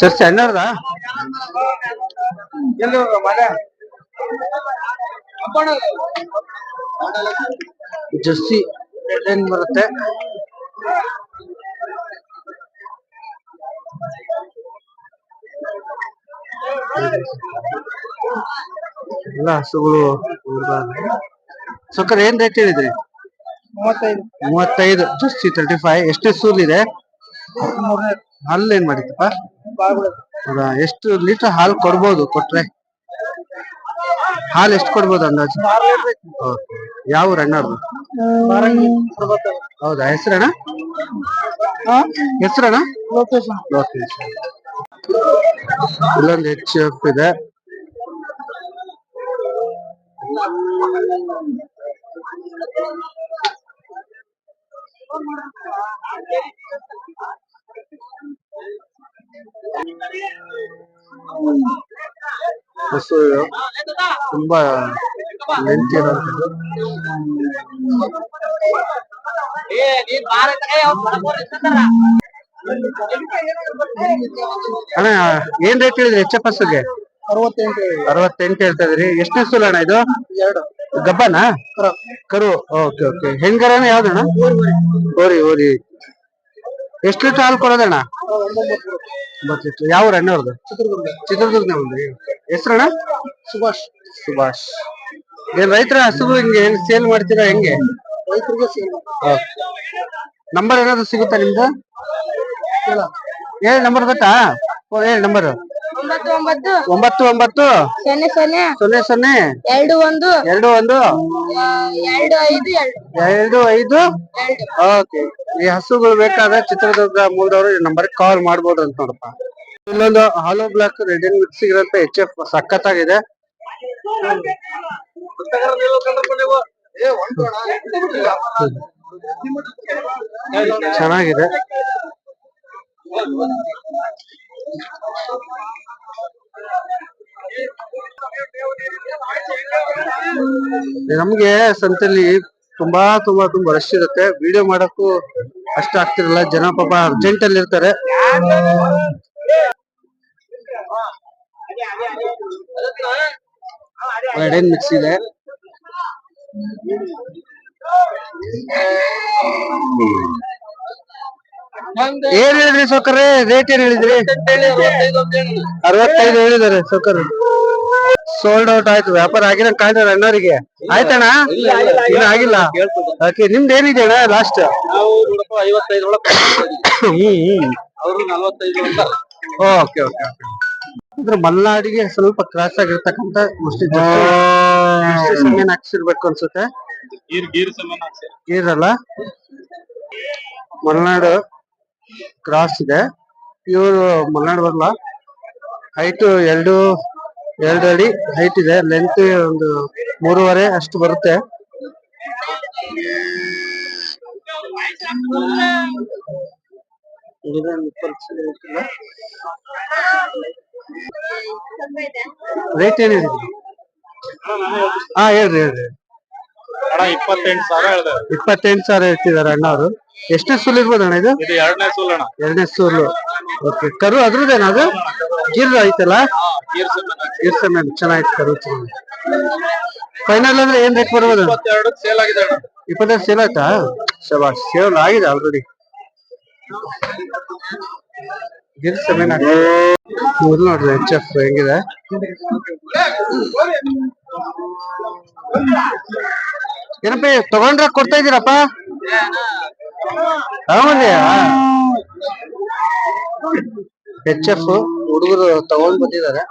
Jersey ಹನ್ನೆರಡ Jersey ಏನ್ ಬರುತ್ತೆ? ಎಲ್ಲ ಹಸುಗಳು ಸಕ್ಕರೆ ಏನ್ ರೇಟ್ ಹೇಳಿದ್ರಿ? ಮೂವತ್ತೈದು. ಜರ್ಸಿ ತರ್ಟಿ ಫೈವ್ ಎಷ್ಟು ಸೂಲ್ ಇದೆ? ಅಲ್ಲೇನ್ ಏನ್ ಮಾಡಿತ್ತಪ್ಪ ಹೌದಾ ಎಷ್ಟು ಲೀಟರ್ ಹಾಲು ಕೊಡ್ಬೋದು ಕೊಟ್ರೆ? ಹಾಲು ಎಷ್ಟು ಕೊಡ್ಬೋದು ಅಂದಾಜು. ಯಾವ ಅಣ್ಣವ್ರದ್ದು ಹೌದಾ? ಹೆಸರಣ್ಣ? ಹೆಸರಣ್ಣ? ಲೊಕೇಶನ್ ಲೋಕೇಶ್. ಇಲ್ಲೊಂದು ಎಚ್ ಎಫ್ ಇದೆ. ಹಸು ತುಂಬಾ ಲೆಂತ್ ಅಣ್ಣ ಏನ್ ರೇಟ್ ಹೇಳಿದ್ರಿ ಎಚ್ ಎಫ್ ಹಸುಗೆ ಅರವತ್ತೆಂಟು ಅರವತ್ತೆಂಟು ಹೇಳ್ತಾ ಇದ್ರಿ ಎಷ್ಟು ಸೂಲ್ ಅಣ್ಣ ಇದು? ಎರಡು. ಗಬ್ಬನಾ? ಕರು. Okay okay. ಹೆಂಗರನ ಯಾವ್ದಣ್ಣ ಓರಿ ಓರಿ ಎಷ್ಟು ಲೀಟರ್ ಹಾಲು ಕೊಡೋದಣ್ಣ ಒಂಬತ್ತು ಲೀಟರ್ ಯಾವ ಊರು ಅಣ್ಣವ್ರದ್ದು ಚಿತ್ರದುರ್ಗ ಚಿತ್ರದುರ್ಗ ಒಂದು ಹೆಸರಣ್ಣ? ಸುಭಾಷ್. ಸುಭಾಷ್. ಏನ್ ರೈತರ ಹಸುಗು ಹಿಂಗೆ ಏನ್ ಸೇಲ್ ಮಾಡ್ತೀರಾ ಹೆಂಗೆ? ರೈತರಿಗೆ ಸೇಲ್ ನಂಬರ್ ಏನಾದ್ರು ಸಿಗುತ್ತಾ ನಿಮ್ದು? ಹೇಳಿ ನಂಬರ್ ಗೊತ್ತಾ? ಓ, ಹೇಳಿ ನಂಬರ್ ಒಂಬತ್ತು ಒಂಬತ್ತು ಒಂಬತ್ತು? ಒಂಬತ್ತು ಸೊನ್ನೆ ಸೊನ್ನೆ? ಸೊನ್ನೆ ಸೊನ್ನೆ? ಎರಡು ಒಂದು? ಎರಡು ಒಂದು? ಎರಡು ಐದು ಎರಡು. ಐದು? ಓಕೆ. ಈ ಹಸುಗಳು ಬೇಕಾದ್ರೆ ಚಿತ್ರದುರ್ಗ ಮೂಲದವರು ಈ ನಂಬರ್ ಕಾಲ್ ಮಾಡ್ಬೋದು ಅಂತ ನೋಡಪ್ಪ. ಇಲ್ಲೊಂದು ಹಾಲೋ ಬ್ಲಾಕ್ ರೆಡ್ ಅಂಡ್ ಮಿಕ್ಸ್ ಇರುತ್ತೆ ಎಚ್ ಎಫ್ ಸಖತ್ತಾಗಿದೆ. ಚೆನ್ನಾಗಿದೆ. ನಮ್ಗೆ ಸಂತೆಲಿ ತುಂಬಾ ತುಂಬಾ ತುಂಬಾ ರಶ್ ಇರುತ್ತೆ. ವಿಡಿಯೋ ಮಾಡಕ್ಕೂ ಅಷ್ಟ ಆಗ್ತಿರಲ್ಲ. ಜನ ಪಾಪ ಅರ್ಜೆಂಟ್ ಅಲ್ಲಿ ಇರ್ತಾರೆ. ಮಿಕ್ಸ್ ಇದೆ? ಏನ್ ಹೇಳಿದ್ರಿ ಸೌಕರ್ಯ? ರೇಟ್ ಏನ್ ಹೇಳಿದ್ರಿ? ಅರವತ್ತೈದು ಹೇಳಿದಾರೆ. ಸೌಕರ್ ಸೋಲ್ಡ್ ಔಟ್ ಆಯ್ತು. ವ್ಯಾಪಾರ ಆಗಿರೋ ಕಾಯ್ತಾರೆ ಅಣ್ಣವರಿಗೆ. ಆಯ್ತಣ್ಣ? ಇನ್ನು ಆಗಿಲ್ಲ. ಓಕೆ ನಿಮ್ದು ಏನಿದೆ ಅಣ್ಣ ಲಾಸ್ಟ್ ಓಕೆ ಓಕೆ ಅಂದ್ರೆ ಮಲ್ನಾಡಿಗೆ ಸ್ವಲ್ಪ ಕ್ರಾಸ್ ಆಗಿರ್ತಕ್ಕಂತ ಮುಷ್ಟಿ ಸಮಯ ಹಾಕ್ಸಿರ್ಬೇಕು ಅನ್ಸುತ್ತೆ? ಗೀರ್ ಅಲ್ಲ ಸಮಾನ ಹಾಕ್ಸಿ. ಇರಲ್ಲ ಮಲೆನಾಡು ಕ್ರಾಸ್ ಇದೆ. ಇವರು ಮಲ್ನಾಡ್ ಬರಲ್ಲ. ಹೈಟ್ ಎರಡು ಎರಡು ಅಡಿ ಹೈಟ್ ಇದೆ. ಲೆಂತ್ ಒಂದು ಮೂರುವರೆ ಅಷ್ಟು ಬರುತ್ತೆ. ರೇಟ್ ಏನಿದೆ ಹಾ ಹೇಳ್ರಿ ಹೇಳ್ರಿ. ಅಣ್ಣ ಇಪ್ಪತ್ತೆಂಟು ಸಾವಿರ ಇಪ್ಪತ್ತೆಂಟು ಸಾವಿರ ಇಟ್ಟಿದ್ದಾರೆ ಅಣ್ಣವರು. ಎಷ್ಟನೇ ಸೂಲ್ ಇರ್ಬೋದು ಅಣ್ಣ ಇದು? ಇದು ಎರಡನೇ ಸೂಲ್ ಅಣ್ಣ. ಎರಡನೇ ಸೂಲು ಓಕೆ ಕರು ಅದ್ರದ್ದೇನ ಅದು? ಗಿರ್ ಐತಲ್ಲ ಗಿರ್. ಇರ್ಸ ಚೆನ್ನಾಗಿತ್ತು ಕರು ಫೈನಲ್ ಅಂದ್ರೆ ಏನ್ ರೇಟ್ ಬರ್ಬೋದು ಇಪ್ಪತ್ತೆರಡು ಸೇಲ್ ಆಗಿದೆ ಅಣ್ಣ. ಸೇಲ್ ಆಯ್ತಾ? ಶಬಾಷ್ ಸೇಲ್ ಆಗಿದೆ ಆಲ್ರೆಡಿ ಗಿರ್ ಸಮೇನ ಮೊದಲು ನೋಡ್ರಿ ಎಚ್ ಎಫ್ ಹೆಂಗಿದೆ? ಏನಪ್ಪ ತಗೊಂಡ್ರ ಕೊಡ್ತಾ ಇದೀರಪ್ಪ ಎಚ್ ಎಫ್ ಹುಡುಗರು ತಗೊಂಡ್ ಬಂದಿದ್ದಾರೆ.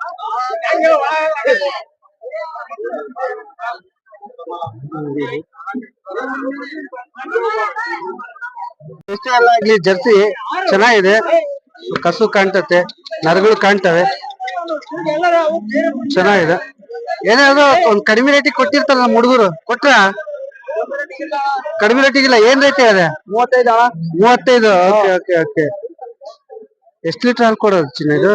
ಆಗ್ಲಿ ಜರ್ಸಿ ಚೆನ್ನಾಗಿದೆ. ಕಸು ಕಾಣ್ತತೆ, ನರಗಳು ಕಾಣ್ತವೆ. ಚೆನ್ನಾಗಿದೆ. ಏನಾದ್ರು ಒಂದ್ ಕಡಿಮೆ ರೇಟಿಗೆ ಕೊಟ್ಟಿರ್ತಾರ ನಮ್ಮ ಹುಡುಗರು? ಕೊಟ್ರ? ಕಡಿಮೆ ರೇಟಿಗಿಲ್ಲ ಏನ್ ರೇಟ್ ಇದೆ ಮೂವತ್ತೈದು ಮೂವತ್ತೈದು ಓಕೆ ಓಕೆ ಓಕೆ. ಎಷ್ಟು ಲೀಟರ್ ಹಾಲು ಕೊಡೋದು ಚಿನ್ನ ಇದು?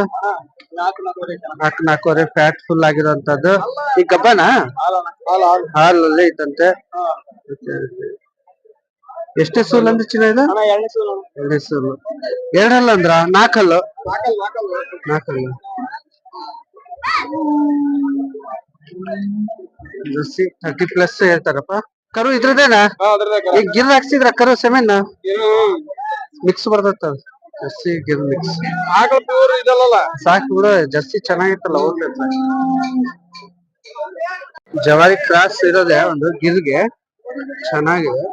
ನಾಲ್ಕು ನಾಲ್ಕೂವರೆ ನಾಲ್ಕು ನಾಲ್ಕೂವರೆ ಫ್ಯಾಟ್ ಫುಲ್ ಆಗಿರೋಂತದ್ದು ಈ ಕಬ್ಬನ? ಹಾಲು ಹಾಲು. ಹಾಲು ಹಾಲಲ್ಲಿ ಐತಂತೆ. ಎಷ್ಟೇ ಸೂಲ್ ಅಂದ್ರೆ ಚಿನ್ನ ಇದು. ಎರಡೇ ಸೂಲು. ಎರಡಲ್ಲ ಅಂದ್ರ ನಾಲ್ಕಲ್ಲು? ನಾಲ್ಕಲ್ಲ ತರ್ಟಿ ಪ್ಲಸ್ ಹೇಳ್ತಾರಪ್ಪ. ಕರು ಇದ್ರದೇನ? ಈಗ ಗಿರ್ ಹಾಕ್ಸಿದ್ರ ಕರು ಸೆಮೆನ್? ಮಿಕ್ಸ್ ಬರ್ತೈತ ಜರ್ಸಿ ಗಿರ್ ಮಿಕ್ಸ್ ಸಾಕು ಬಿಡು ಜರ್ಸಿ ಚೆನ್ನಾಗಿತ್ತಲ್ಲ. ಜವಾರಿ ಕ್ರಾಸ್ ಇರೋದೆ ಒಂದು ಗಿರ್ಗೆ ಚೆನ್ನಾಗಿದೆ.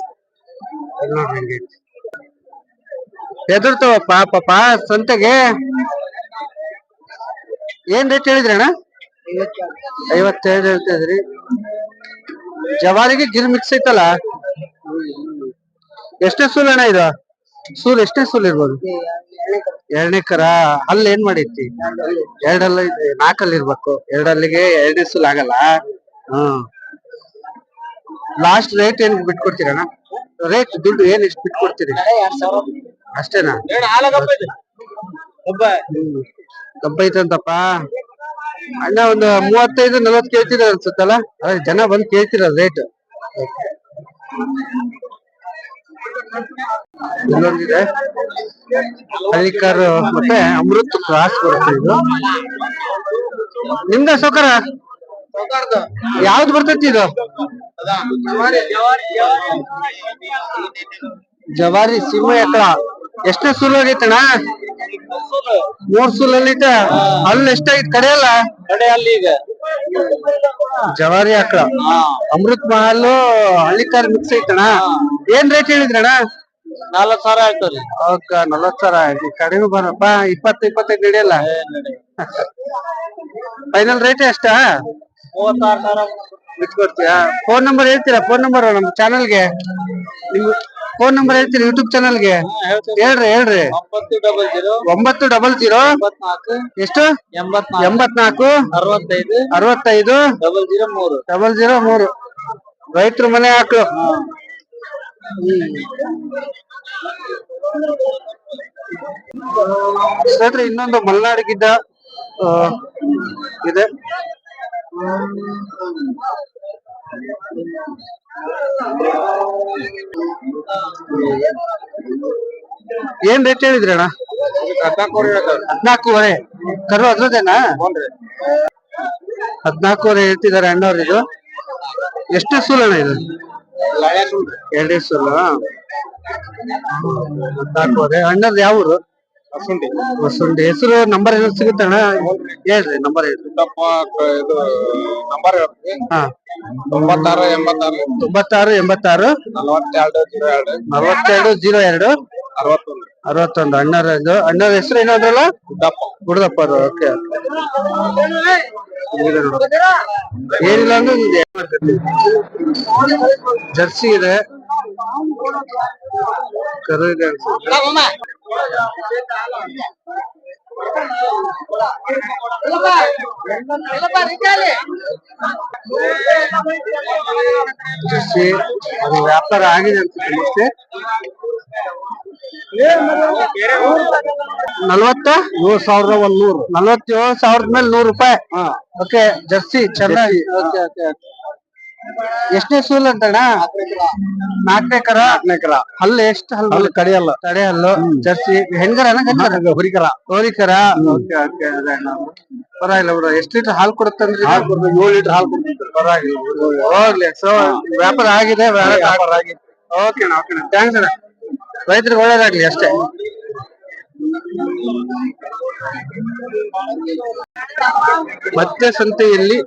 ನೋಡ್ರಿ ಪಾಪ ಸಂತೆಗೆ ಏನ್ ರೇಟ್ ಹೇಳಿದ್ರಣ್ಣ ಐವತ್ತೈದು ಹೇಳ್ತಿದ್ರಿ ಜವಾರಿಗೆ ಗಿರ್ ಮಿಕ್ಸ್ ಐತಲ್ಲ? ಎಷ್ಟೇ ಸೂಲ್ ಅಣ್ಣ ಇದು? ಸೂಲ್ ಎಷ್ಟೇ ಸೂಲ್ ಇರ್ಬೋದು? ಎರಡನೇ ಕರ ಅಲ್ಲಿ ಏನ್ ಮಾಡೈತಿ? ಎರಡಲ್ಲ ನಾಲ್ಕಲ್ಲಿ ಇರ್ಬೇಕು. ಎರಡಲ್ಲಿಗೆ ಎರಡನೇ ಸೂಲ್ ಆಗಲ್ಲ? ಹ್ಮ್ ಲಾಸ್ಟ್ ರೇಟ್ ಏನ್ ಬಿಟ್ಕೊಡ್ತೀರಣ್ಣ ರೇಟ್ ದುಡ್ಡು ಏನ್ ಎಷ್ಟು ಬಿಟ್ಕೊಡ್ತೀರಿ? ಅಷ್ಟೇನಾ? ಕಬ್ಬ ಐತಂತಪ್ಪ ಅಣ್ಣ, ಒಂದು ಮೂವತ್ತೈದು, ನಲವತ್ತು ಕೇಳ್ತಿರ ಅನ್ಸುತ್ತಲ್ಲ? ಜನ ಬಂದ್ ಕೇಳ್ತಿರ ರೇಟ್ ಇಲ್ಲೊಂದಿದೆ ಹಳ್ಳಿಕಾರು ಮತ್ತೆ ಅಮೃತ್ ಕ್ರಾಸ್ ಬರುತ್ತೆ ಇದು. ನಿಮ್ದ ಸೌಕರ ಯಾವ್ದು ಬರ್ತೈತಿ ಇದು? ಜವಾರಿ ಸಿಂಹ ಎಕಳ ಎಷ್ಟನೇ ಸೂಲ್ ಆಗೈತಣ್ಣ? ಮೂರ್ ಸುಲ್ ಅಲ್ಲಿ ಎಷ್ಟಾಗಿತ್ತು ಕಡೆಯಲ್ಲ ಕಡೆ ಅಲ್ಲಿ ಈಗ ಜವಾರಿ ಆಕಳ. ಅಮೃತ್ ಮಹಲ್ ಹಳ್ಳಿಕಾರ್ ಮಿಕ್ಸ್ ಐತಣ ಏನ್ ರೇಟ್ ಹೇಳಿದ್ರಣ ನಲ್ವತ್ ಸಾವಿರ ಆಯ್ತವ್ರಿ ಅವಕ್ಕ ನಲ್ವತ್ ಸಾವಿರ ಆಯ್ತು. ಕಡಿಮೆ ಬರಪ್ಪ. ಇಪ್ಪತ್ತು ಇಪ್ಪತ್ತೈದು ನಡೆಯಲ್ಲ ಫೈನಲ್ ರೇಟ್ ಎಷ್ಟ? ಮೂವತ್ತಾರು ಸಾವಿರ. ಬಿಟ್ಕೊಡ್ತೀಯಾ? ಫೋನ್ ನಂಬರ್ ಹೇಳ್ತೀರಾ? ಫೋನ್ ನಂಬರ್ ನಮ್ ಚಾನಲ್ಗೆ ನಿಮ್ ಫೋನ್ ನಂಬರ್ ಹೇಳ್ತೀರಿ ಯೂಟ್ಯೂಬ್ ಚಾನಲ್ಗೆ. ಹೇಳ್ರಿ ಹೇಳ್ರಿ. ಒಂಬತ್ತು ಡಬಲ್ ಜೀರೋ ಎಷ್ಟು? ಎಂಬತ್ನಾಲ್ಕು ಅರವತ್ತೈದು ಅರವತ್ತೈದು ಡಬಲ್ ಜೀರೋ ಮೂರು. ಡಬಲ್ ಜೀರೋ ಮೂರು. ರೈತರ ಮನೆ ಹಾಕು ಸ್ನೇಹಿತರೆ ಇನ್ನೊಂದು ಮಲ್ನಾಡಿಗಿದ್ದ ಇದೆ. ಏನ್ ರೇಟ್ ಹೇಳಿದ್ರಿ ಅಣ್ಣ? ಹದಿನಾಲ್ಕೂವರೆ ಕರು ಅದ್ರದೇನಾ ಹದ್ನಾಲ್ಕೂವರೆ ಹೇಳ್ತಿದಾರೆ ಇದು. ಎಷ್ಟು ಸೂಲ್ ಅಣ್ಣ ಇದು? ಎರಡೇ ಸೂಲ್. ಹದ್ನಾಲ್ಕೂವರೆ ಅಣ್ಣದ್ ಯಾವ ಊರು ಹಸುಂಡಿ ಹೆಸರು ನಂಬರ್ ಏನಾದ್ರು ಸಿಗುತ್ತಣ್ಣ ಹೇಳ್ರಿ ನಂಬರ್ ಹೇಳ್ರಿ ಗುಡ್ಡಪ್ಪ ಕ- ಇದು ನಂಬರ್ ಹೇಳ್ರಿ. ಹಾ. ತೊಂಬತ್ತಾರು ಎಂಬತ್ತಾರು. ತೊಂಬತ್ತಾರು ಎಂಬತ್ತಾರು. ನಲವತ್ತೆರಡು ಜೀರೋ ಎರಡು. ನಲವತ್ತೆರಡು ಜೀರೋ ಎರಡು. ಅರವತ್ತೊಂದು. ಅರವತ್ತೊಂದು. ಅಣ್ಣರ ಇದು. ಅಣ್ಣರ ಹೆಸರು ಏನಾದ್ರಲ್ಲ? ಗುಡ್ಡಪ್ಪ. ಗುಡದಪ್ಪ ಓಕೆ. ಏನಿಲ್ಲ ಅಂದ್ರೆ ಇದು ಏನ್? ಜರ್ಸಿ ಇದೆ. ಅನ್ಸುತ್ತೆ. ಜರ್ಸಿ ಅದು ವ್ಯಾಪಾರ ಆಗಿದೆ ಅನ್ಸುತ್ತೆ ಮತ್ತೆ ನಲ್ವತ್ತ ಏಳು ಸಾವಿರದ ಒಂದ್ ನೂರು ನಲ್ವತ್ತೇಳು ಸಾವಿರದ ಮೇಲೆ ನೂರು ರೂಪಾಯಿ ಓಕೆ ಜರ್ಸಿ ಚೆನ್ನಾಗಿ ಓಕೆ ಓಕೆ. ಎಷ್ಟನೇ ಸೂಲ್ ಅಂತಣ್ಣ? ನಾಲ್ಕನೇ ಕರ? ನಾಲ್ಕನೇ ಕರ. ಹಲ್ಲು ಎಷ್ಟು ಹಲ್ಲು? ಕಡೆಯಲ್ಲ ಕಡೆ ಹಲ್ಲು. ಜರ್ಸಿ ಹೆಂಗರ ಹುರಿಕರ ಹುರಿಕರ. ಪರವಾಗಿಲ್ಲ ಬಿಡು. ಎಷ್ಟು ಲೀಟರ್ ಹಾಲು ಕೊಡುತ್ತಂದ್ರಿ ಏಳು ಲೀಟರ್ ಹಾಲು ಕೊಡ್ತಿದ್ರು ಪರವಾಗಿಲ್ಲ. ಹೋಗ್ಲಿ. ಸೊ ವ್ಯಾಪಾರ ಆಗಿದೆ ವ್ಯಾಪಾರ ಆಗಿದೆ. ಓಕೆ ಅಣ್ಣ ಓಕೆ ಅಣ್ಣ. ಥ್ಯಾಂಕ್ಸ್ ಅಣ್ಣ. ರೈತರಿಗೆ ಒಳ್ಳೇದಾಗ್ಲಿ ಅಷ್ಟೇ. ಮತ್ತೆ ಸಂತೆಯಲ್ಲಿ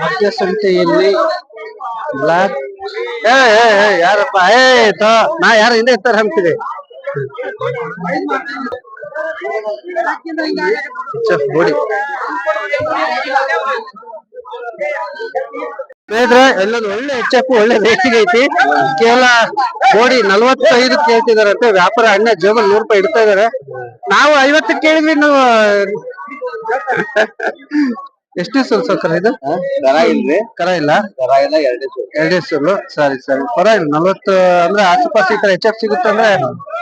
ಮತ್ತೆ ಸಂತೆಯಲ್ಲಿ ಬ್ಲಾಕ್ ಏ ಯಾರಪ್ಪ? ಏ ತೋ ನಾ ಯಾರು ಹಿಂದೆ ಇರ್ತಾರೆ ಚೆಫ್ ಬೋಡಿ ಸ್ನೇಹಿತರೆ ಎಲ್ಲದು ಒಳ್ಳೆ ಎಚ್ ಎಫ್ ಒಳ್ಳೆ ರೇಟಿಗೆ ಐತಿ. ಕೇವಲ ಕೋಡಿ ನಲ್ವತ್ತೈದು ಕೇಳ್ತಿದಾರಂತೆ. ವ್ಯಾಪಾರ ಅಣ್ಣ ಜೇಬಲ್ ನೂರು ರೂಪಾಯಿ ಇಡ್ತಾ ಇದಾರೆ. ನಾವು ಐವತ್ತು ಕೇಳಿದ್ವಿ ನಾವು ಎಷ್ಟು ಸರ್ ಸರ್ ಇದು? ದರ ಇಲ್ರಿ. ಕರ ಇಲ್ಲ? ದರ ಇಲ್ಲ ಎರಡೇ ಸೂರು ಎರಡೇ ಸೂಲು ಸರಿ ಸರಿ. ಪರವಾಗಿಲ್ಲ ನಲ್ವತ್ತು ಅಂದ್ರೆ ಆಸುಪಾಸು ಈ ತರ ಎಚ್ ಎಫ್ ಸಿಗುತ್ತೆ ಅಂದ್ರೆ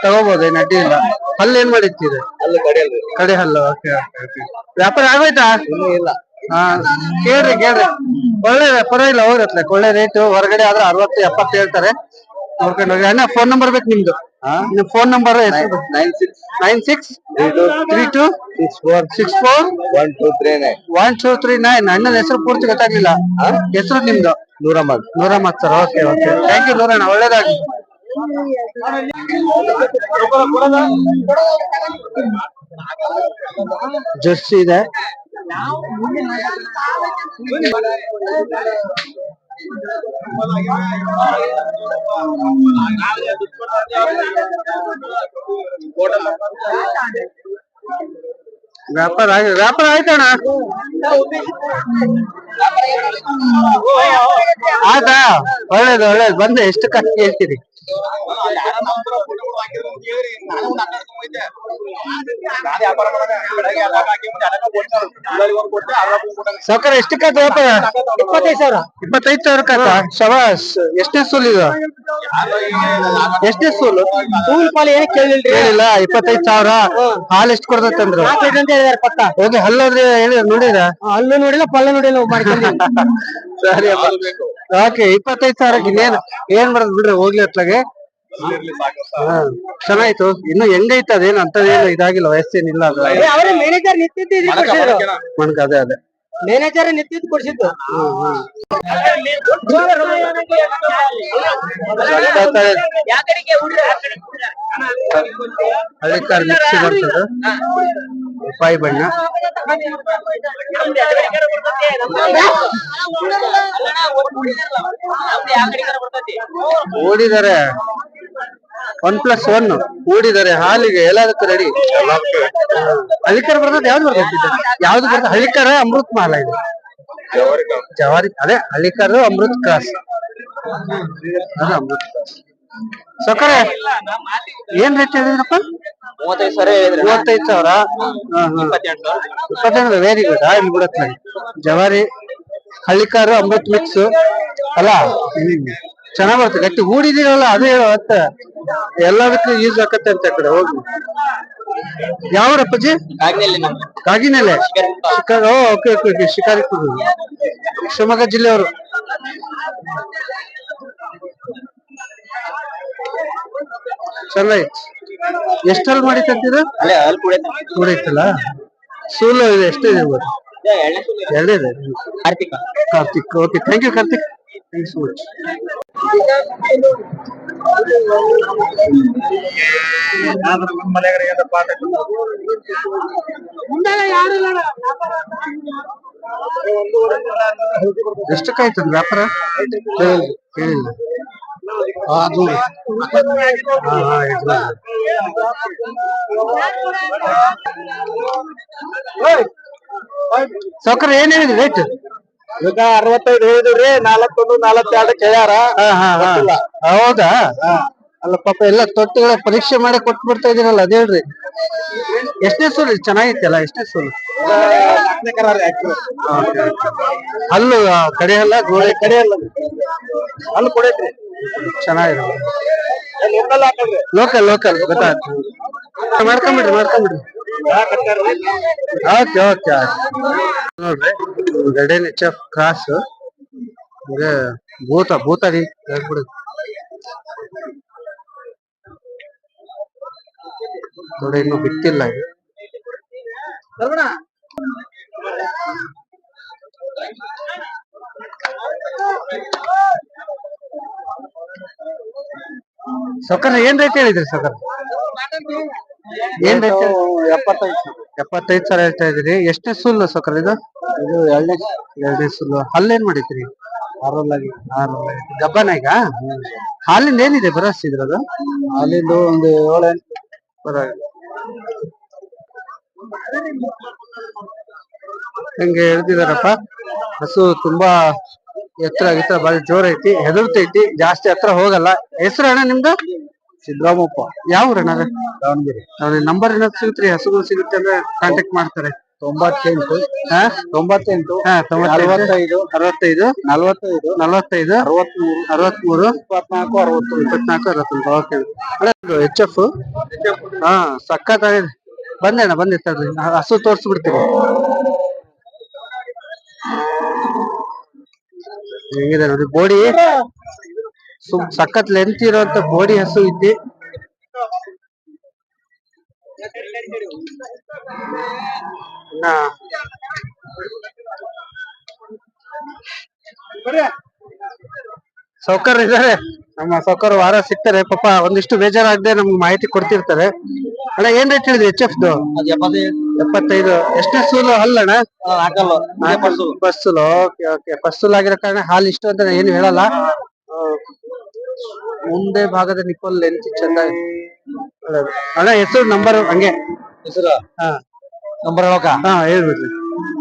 ತಗೋಬಹುದು ಏನ್ ಅಡ್ಡಿ ಇಲ್ಲ. ಹಲ್ಲು ಏನ್ ಮಾಡಿರ್ತೀರಿ? ಕಡೆ ಹಲ್ಲು ಓಕೆ ವ್ಯಾಪಾರ ಆಗೋಯ್ತಾ? ಇನ್ನೂ ಇಲ್ಲ. ಹಾ ಕೇಳ್ರಿ ಕೇಳ್ರಿ. ಒಳ್ಳೆ ಪರವಾಗಿಲ್ಲ ಅತ್ಲಕ್ ಒಳ್ಳೆ ರೇಟ್ ಹೊರಗಡೆ ಆದ್ರೆ ಅರವತ್ತು ಎಪ್ಪತ್ತು ಹೇಳ್ತಾರೆ. ನೋಡ್ಕೊಂಡು ಹೋಗಿ ಅಣ್ಣ ಫೋನ್ ನಂಬರ್ ಬೇಕು ನಿಮ್ದು. ನಿಮ್ phone number nine six nine six three two? Six four six four one two three nine one two three nine ಅಣ್ಣನ ಹೆಸರು ಪೂರ್ತಿ ಗೊತ್ತಾಗ್ಲಿಲ್ಲ. ಹೆಸರು ನಿಮ್ದು? Noormohammad Noormohammad sir okay okay thank you ನೂರಣ್ಣ. ಒಳ್ಳೇದಾಗಿ ಜರ್ಸಿ ಇದೆ. ವ್ಯಾಪಾರ ಆಗಿ ವ್ಯಾಪಾರ ಆಯ್ತಣ್ಣ ಆಯ್ತಾ? ಒಳ್ಳೇದು ಒಳ್ಳೇದು. ಬಂದೆ ಎಷ್ಟು ಕಷ್ಟ ಹೇಳ್ತೀರಿ? ಸಾವ್ಕಾರ ಎಷ್ಟು ವ್ಯಾಪಾರ? ಇಪ್ಪತ್ತೈದು ಸಾವಿರ? ಇಪ್ಪತ್ತೈದು ಸಾವಿರ ಕತ್ತ ಶವಾಸ್ ಎಷ್ಟೇ ಸೂಲ್ ಇದು? ಎಷ್ಟೇ ಸೂಲು? ಸೂಲ್ ಪಾಲಿ ಏನ್ ಕೇಳಿಲ್ರಿ. ಹೇಳಿಲ್ಲ ಇಪ್ಪತ್ತೈದು ಸಾವಿರ? ಹಾಲು ಎಷ್ಟು ಕೊಡ್ತಂದ್ರೆ ಪಕ್ಕ. ಹೋಗಿ ಹಲ್ಲೋದ್ರೆ ಹೇಳಿ ನೋಡಿದ್ರ? ಹಲ್ಲು ನೋಡಿಲ್ಲ ಪಲ್ಲ ನೋಡಿಲ್ಲ ಸರಿ ಓಕೆ ಇಪ್ಪತ್ತೈದು ಸಾವಿರಕ್ಕೆ ಇನ್ನೇನ್ ಏನ್ ಬರೋದು ಬಿಡ್ರಿ ಹೋಗ್ಲಿ ಅತ್ಲಾಗೆ. ಹಾ, ಚೆನ್ನಾಯ್ತು. ಇನ್ನು ಹೆಂಗೈತೆ ಅದೇನು? ಅಂತದೇನು ಇದಾಗಿಲ್ಲ ವಯಸ್ಸೇನಿಲ್ಲ ಅದು. ಅವರೇ ಮ್ಯಾನೇಜರ್ ನಿಂತಿದ್ದು ಕೊಡ್ಸಿದ್ರು ಮನ್ಕ ಅದೇ ಅದೇ. ಮ್ಯಾನೇಜರ್ ನಿಂತಿದ್ದು ಕೊಡ್ಸಿದ್ದು. ಕಾರ್ ಮಿಕ್ಸಿ ಬರ್ತದೆ. ರೂಪಾಯಿ ಬಣ್ಣ ಓಡಿದ್ದಾರೆ. ಒನ್ ಪ್ಲಸ್ ಒನ್ ಓಡಿದ್ದಾರೆ. ಹಾಲಿಗೆ ಎಲ್ಲದಕ್ಕೂ ರೆಡಿ ಹಳಿಕರ ಬರ್ತದೆ ಯಾವ್ದು ಬರ್ತದೆ? ಯಾವ್ದು ಬರ್ತದೆ? ಹಳಿಕರ ಅಮೃತ್ ಮಹಲ ಇದು. ಜವಾರಿ ಅದೇ ಹಳಿಕರ ಅಮೃತ್ ಕ್ರಾಸ್ ಅದ ಅಮೃತ್ ಕ್ರಾಸ್ ಸೊಕರೆ ಏನ್ ರೇಟ್ ಹೇಳಿದ್ರಪ್ಪ ಮೂವತ್ತೈದು ಸಾವಿರ ಮೂವತ್ತೈದು ಸಾವಿರ? ಇಪ್ಪತ್ತೆಂಟು ವೆರಿ ಗುಡ್ ಇಲ್ಲಿ ಬಿಡತ್ತೆ ಜವಾರಿ ಹಳ್ಳಿಕಾರು ಅಮೃತ್ ಮಿಕ್ಸ್ ಅಲ್ಲ? ಚೆನ್ನಾಗ್ ಬರ್ತದೆ ಗಟ್ಟಿ ಹೂಡಿದೀರಲ್ಲ ಅದೇ ಹೇಳು ಅತ್ತ ಎಲ್ಲದಕ್ಕೂ ಯೂಸ್ ಆಗತ್ತೆ ಅಂತ ಕಡೆ ಹೋಗಿ. ಯಾವ ಅಪ್ಪಾಜಿ? Kaginele Shikari okay okay okay Shikaripura. Shivamogga ಜಿಲ್ಲೆಯವರು. ಚೆನ್ನಾಯ್ತು ಎಷ್ಟಲ್ಲಿ ಮಾಡಿತ್ತಂತೀರ ಅಲ್ಲೇ ಅಲ್ಲಿ ಕೂಡ ಇತ್ತಲ್ಲ? ಸೂಲು ಇದೆ ಎಷ್ಟಿದೆ ಇವತ್ತು ಎರಡೇ ಇದೆ. Karthika. Karthik okay thank you Karthik. Thank you so much ಎಷ್ಟಕ್ಕಾಯ್ತು ಅದು ವ್ಯಾಪಾರ? ಕೇಳಿಲ್ಲ ಅದು. ಸೌಕರ್ಯ ಏನ್ ಹೇಳಿದ್ರಿ ರೇಟ್ ಈಗ ಅರವತ್ತೈದು ಹೇಳಿದ್ರಿ ನಾಲ್ಕೊಂದು ನಾಲ್ವತ್ತೆರಡು ಕೇಳ್ಯಾರ. ಹೌದಾ? ಅಲ್ಲ ಪಾಪ ಎಲ್ಲ ತೊಟ್ಟುಗಳ ಪರೀಕ್ಷೆ ಮಾಡಿ ಕೊಟ್ಟು ಬಿಡ್ತಾ ಇದೀರಲ್ಲ ಅದ್ ಹೇಳ್ರಿ. ಎಷ್ಟನೇ ಸೂಲು ಇದು? ಚೆನ್ನಾಗಿತ್ತಲ್ಲ ಎಷ್ಟನೇ ಸೂಲು? ಹಲ್ಲು ಕಡೆ ಅಲ್ಲ ಗೋಡೆ ಕಡೆ ಅಲ್ಲ ಹಲ್ಲು ಕೊಡೈತ್ರಿ ಚೆನ್ನಾಗಿದೆ ಲೋಕಲ್ ಲೋಕಲ್ ಗೊತ್ತಾಯ್ತು. ಮಾಡ್ಕೊಂಬಿಡ್ರಿ ಮಾಡ್ಕೊಂಬಿಡ್ರಿ. ಓಕೆ ಓಕೆ ನೋಡ್ರಿ ಗಡೇನ್ ಎಚ್ ಎಫ್ ಕ್ರಾಸ್ ಹಂಗೆ ಭೂತ ಭೂತಾಡಿ ಹೇಳ್ಬಿಡು. ನೋಡಿ ಇನ್ನು ಬಿತ್ತಿಲ್ಲ ಇದು. ಸೊಕರ್ ಏನ್ ರೇಟ್ ಹೇಳಿದ್ರಿ ಸೊಕರ್ ಏನ್ ರೇಟ್ ಎಪ್ಪತ್ತೈದು ಎಪ್ಪತ್ತೈದು ಸಾವಿರ ಹೇಳ್ತಾ ಇದ್ರಿ ಎಷ್ಟು ಸುಲ್ಲು ಸೊಕರ್ ಇದು? ಇದು ಎರಡನೇ ಎರಡನೇ ಸುಲ್ಲು. ಹಲ್ಲೇನ್ ಮಾಡಿದ್ರಿ? ಆರಲ್ಲಾಗಿ. ಆರಲ್ಲಾಗಿ. ಗಬ್ಬನ ಈಗ? ಹಾಲಿಂದ ಏನಿದೆ ಬರಸ್ ಇದ್ರದು? ಹಾಲಿಂದು ಒಂದು ಏಳು. ಪರವಾಗಿಲ್ಲ. ಹೆಂಗೆ ಹೇಳ್ತಿದಾರಪ್ಪ? ಹಸು ತುಂಬಾ ಎತ್ತರ ಗಿತ್ರ ಬಾರಿ ಜೋರ್ ಐತಿ ಹೆದರ್ತೈತಿ ಜಾಸ್ತಿ ಹತ್ರ ಹೋಗಲ್ಲ. ಹೆಸರು ಅಣ್ಣ ನಿಮ್ದು? ಸಿದ್ದರಾಮಪ್ಪ. ಯಾವ ಊರಣ್ಣ ಅದು? ದಾವಣಗೆರೆ. ಅವ್ರ ನಂಬರ್ ಏನಾದ್ರು ಸಿಗುತ್ತೆ ಹಸುಗಳು ಸಿಗುತ್ತೆ ಅಂದ್ರೆ ಕಾಂಟ್ಯಾಕ್ಟ್ ಮಾಡ್ತಾರೆ. ತೊಂಬತ್ತೆಂಟು. ಹಾ? ತೊಂಬತ್ತೆಂಟು. ಹಾ ಅರವತ್ತೈದು. ಅರವತ್ತೈದು. ನಲವತ್ತೈದು. ನಲವತ್ತೈದು. ಅರವತ್ಮೂರು. ಅರವತ್ಮೂರು. ಇಪ್ಪತ್ನಾಲ್ಕು ಅರವತ್ತು ಇಪ್ಪತ್ನಾಲ್ಕು ಅರವತ್ತೊಂದು. ಓಕೆ ಎಚ್ ಎಫ್ ಹಾ ಸಕ್ಕತ್ತಾಗಿದೆ. ಬಂದೆ ಅಣ್ಣ ಬಂದೆ ತಡ್ರಿ. ಹಸು ತೋರಿಸ್ಬಿಡ್ತೀವಿ. ಹೆಂಗಿದೆ ನೋಡಿ ಬೋಡಿ ಸಖತ್ ಲೆಂತ್ ಇರುವಂತ ಬೋಡಿ ಹಸು ಇನ್ನ ಸೌಕರ್ ಇದಾರೆ. ನಮ್ಮ ಸೌಕರ್ ವಾರ ಸಿಗ್ತಾರೆ. ಪಾಪ ಒಂದಿಷ್ಟು ಬೇಜಾರಾಗದೆ ನಮ್ಗೆ ಮಾಹಿತಿ ಕೊಡ್ತಿರ್ತಾರೆ. ಅಣ್ಣ, ಏನ್ ರೇಟ್ ಹೇಳಿದ್ರಿ ಎಚ್ ಎಫ್ ಎಪ್ಪತ್ತೈದು. ಎಷ್ಟೇ ಸೂಲು ಅಲ್ಲಣ್ಣ? ಫಸ್ಲು ಓಕೆ ಓಕೆ. ಬಸ್ಸುಲ್ ಆಗಿರೋ ಕಾರಣ ಹಾಲು ಇಷ್ಟು ಅಂತ ಏನು ಹೇಳಲ್ಲ. ಮುಂದೆ ಭಾಗದ ನಿಪ್ಪಲ್ ಲೆಂತ್ ಚಂದ ಅಣ್ಣ ಹೆಸರು ನಂಬರ್ ಹಂಗೆ. ಹೆಸರು? ಹಾ. ನಂಬರ್ ಹೇಳಕ? ಹಾ ಹೇಳ್ಬಿಡ್ರಿ.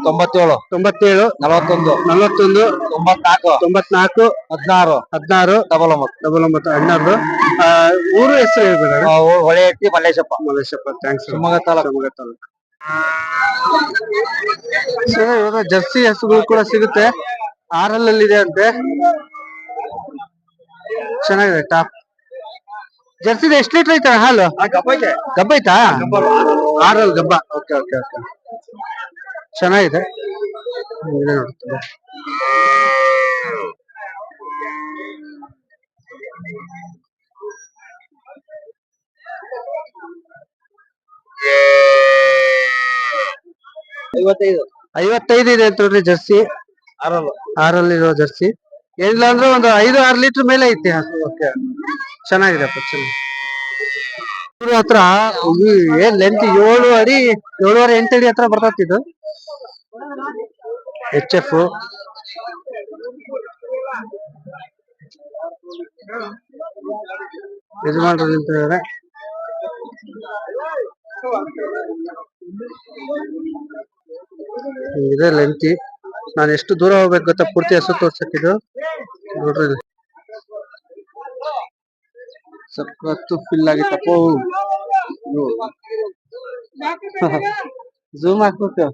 ತೊಂಬತ್ತೇಳು. ತೊಂಬತ್ತೇಳು. ನಲವತ್ತೊಂದು. ನಲವತ್ತೊಂದು. ತೊಂಬತ್ನಾಲ್ಕು. ತೊಂಬತ್ನಾಲ್ಕು. ಹದಿನಾರು. ಹದಿನಾರು. ಡಬಲ್ ಒಂಬತ್ತು ಡಬಲ್ ಒಂಬತ್ತು ಹನ್ನೆರಡು ಆ, ಊರು ಹೆಸರು ಹೇಳ್ಬೇಡ ಆ, ಹೊ- Holehatti Malleshappa. Malleshappa thanks Shivamogga taluk. Shivamogga taluk. So, ಇವಾಗ ಜರ್ಸಿ ಹಸುಗಳು ಕೂಡ ಸಿಗುತ್ತೆ. ಆರಲ್ ಅಲ್ಲಿ ಇದೆ ಅಂತೆ. ಚೆನ್ನಾಗಿದೆ ಟಾಪ್. ಜರ್ಸಿದ ಎಷ್ಟು ಲೀಟರ್ ಐತ ಹಾಲು? ಗಬ್ಬ ಐತಾ. ಆರಲ್ ಗಬ್ಬ. Okay okay okay. ಚೆನ್ನಾಗಿದೆ. ಐವತ್ತೈದು. ಐವತ್ತೈದು ಇದೆ ಅಂತ ನೋಡ್ರಿ ಜರ್ಸಿ. ಆರಲ್ಲ. ಆರಲ್ಲಿ ಇರೋ ಜರ್ಸಿ. ಏನಿಲ್ಲ ಅಂದ್ರೆ ಒಂದು ಐದು ಆರು ಲೀಟರ್ ಮೇಲೆ ಐತಿ. ಓಕೆ. ಚೆನ್ನಾಗಿದೆ ಅಪ್ಪ ಚೆನ್ನಾಗಿ ಇವ್ರ ಹತ್ರ ಏನ್ ಲೆಂತ್ ಏಳು ಅಡಿ ಏಳುವರೆ ಎಂಟು ಅಡಿ ಹತ್ರ ಬರ್ತೈತಿ ಇದು. ಎಚ್ ಎಫ್ ಯಜಮಾನ್ರು ನಿಂತಿದ್ದಾರೆ ಇದೆ ಲೆಂತಿ ನಾನು ಎಷ್ಟು ದೂರ ಹೋಗ್ಬೇಕು ಗೊತ್ತಾ? ಪೂರ್ತಿ ಹಸು ತೋರ್ಸಕ್ಕಿದು. ನೋಡ್ರಿ. ಸಖತ್ತು ಫಿಲ್ ಆಗಿತ್ತಪ್ಪ. ಝೂಮ್ ಹಾಕ್ಬೇಕು.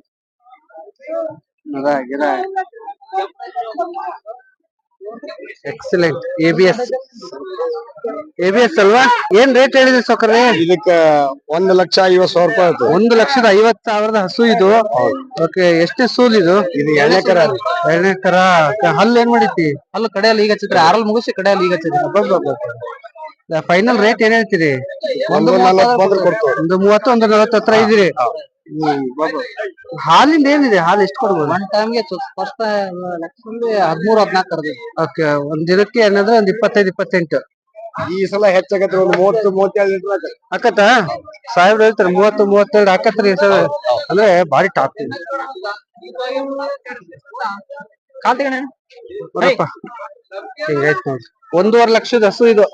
ಗಿಡ. Excellent A B S A B S ಅಲ್ವಾ? ಏನ್ ರೇಟ್ ಹೇಳಿದ್ರಿ ಸೌಕರ್ಯ? ಇದಕ್ಕ ಒಂದ್ ಲಕ್ಷ ಐವತ್ ಸಾವಿರ ರೂಪಾಯಿ ಆಯ್ತು. ಒಂದು ಲಕ್ಷದ ಐವತ್ ಸಾವಿರದ ಹಸು ಇದು. ಓಕೆ ಎಷ್ಟೇ ಸೂಲ್ ಇದು? ಇದು ಎರಡನೇ ಕರ ಅದು. ಎರಡನೇ ತರ ಹಲ್ಲು ಏನ್ ಮಾಡಿತಿ ಹಲ್ಲು ಕಡೆಯಲ್ಲಿ ಈಗ ಹಚ್ಚಿದ್ರೆ ಆರಲ್ ಮುಗಿಸಿ ಕಡೆಯಲ್ಲಿ ಈಗ ಹಚ್ಚಿದ್ರಿ. ಫೈನಲ್ ರೇಟ್ ಏನ್ ಹೇಳ್ತೀರಿ? ಒಂದು ಮೂವತ್ತು ಒಂದು ನಲವತ್ತು ಹತ್ರ ಇದ್ದೀರಿ. ಹಾಲಿಂದ ಏನಿದೆ? ಹಾಲು ಎಷ್ಟು ಕೊಡ್ಬೋದು? ಒನ್ ಟೈಮ್ಗೆ ಫಸ್ಟ್ ಹದಿಮೂರು ಹದಿನಾಲ್ಕು ಕರ್ದು ಓಕೆ ಒಂದ್ ದಿನಕ್ಕೆ ಏನಂದ್ರೆ ಒಂದ್ ಇಪ್ಪತ್ತೈದು ಇಪ್ಪತ್ತೆಂಟು. ಈ ಸಲ ಹೆಚ್ಚಾಗತ್ತೆ ಒಂದು ಮೂವತ್ತು ಮೂವತ್ತೆರಡು ಲೀಟರ್ ಅಕ್ಕತ್ತ ಸಾಹೇಬ್ರು ಹೇಳ್ತಾರೆ ಮೂವತ್ತು ಮೂವತ್ತೆರಡು ಹಾಕತ್ರಿ ಸಲ. ಅಂದ್ರೆ ಬಾರಿ ಟಾಪ್ ಕಾಲ್ತಿಗಣ ಒಂದೂವರೆ ಲಕ್ಷದ ಹಸು ಇದು.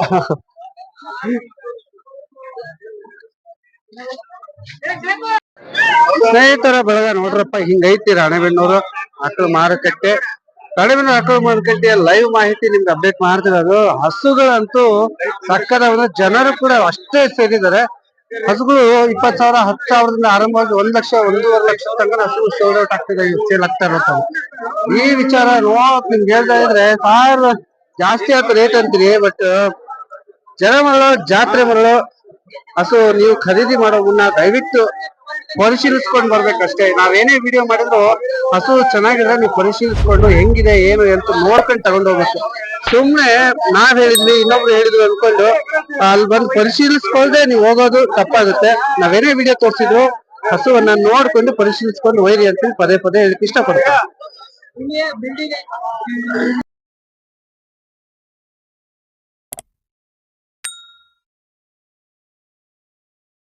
ಸ್ನೇಹಿತರ ಬೆಳಗ ನೋಡ್ರಪ್ಪ ಹಿಂಗೈತಿ ರಾಣೆಬೆನ್ನೂರು ಆಕಳ ಮಾರುಕಟ್ಟೆ. ರಾಣೆಬೆನ್ನೂರು ಆಕಳ ಮಾರುಕಟ್ಟೆಯ ಲೈವ್ ಮಾಹಿತಿ ನಿಮ್ಗೆ ಅಪ್ಡೇಟ್ ಮಾಡ್ತಿರೋದು ಹಸುಗಳಂತೂ ಸಕ್ಕದ ಜನರು ಕೂಡ ಅಷ್ಟೇ ಸೇರಿದ್ದಾರೆ. ಹಸುಗಳು ಇಪ್ಪತ್ ಸಾವಿರ, ಹತ್ತು ಸಾವಿರದಿಂದ ಆರಂಭವಾಗಿ ಒಂದ್ ಲಕ್ಷ, ಒಂದೂವರೆ ಲಕ್ಷ ತನಕ ಹಸು ಸೋಲ್ಡ್ ಔಟ್ ಆಗ್ತಿದೆ ಸೇಲ್ ಆಗ್ತಾ ಇರೋದು. ಈ ವಿಚಾರ ನೋಡ್ ನಿಮ್ಗೆ ಹೇಳ್ತಾ ಇದ್ರೆ, ಸಾವಿರ ಜಾಸ್ತಿ ಆಯ್ತು ರೇಟ್ ಅಂತೀರಿ ಬಟ್ ಜನ ಮರಳು ಜಾತ್ರೆ ಮರಳು, ಹಸು, ನೀವು ಖರೀದಿ ಮಾಡೋ ಮುನ್ನ ದಯವಿಟ್ಟು ಪರಿಶೀಲಿಸ್ಕೊಂಡು ಬರ್ಬೇಕಷ್ಟೇ. ನಾವೇನೇ ವಿಡಿಯೋ ಮಾಡಿದ್ರು ಹಸು ಚೆನ್ನಾಗಿದ್ರೆ ನೀವು ಪರಿಶೀಲಿಸ್ಕೊಂಡು ಹೆಂಗಿದೆ, ಏನು ಅಂತ ನೋಡ್ಕೊಂಡು ತಗೊಂಡು ಹೋಗ್ಬೇಕು. ಸುಮ್ನೆ ನಾವ್ ಹೇಳಿದ್ವಿ, ಇನ್ನೊಬ್ರು ಹೇಳಿದ್ವಿ ಅನ್ಕೊಂಡು, ಅಲ್ಲಿ ಬಂದು ಪರಿಶೀಲಿಸ್ಕೊಳ್ದೆ ನೀವು ಹೋಗೋದು ತಪ್ಪಾಗುತ್ತೆ. ನಾವೇನೇ ವಿಡಿಯೋ ತೋರಿಸಿದ್ರು ಹಸುವನ್ನ ನೋಡ್ಕೊಂಡು ಪರಿಶೀಲಿಸ್ಕೊಂಡು ಒಯ್ರಿ ಅಂತ ಪದೇ ಪದೇ ಹೇಳಕ್ ಇಷ್ಟಪಡ್ತೀನಿ.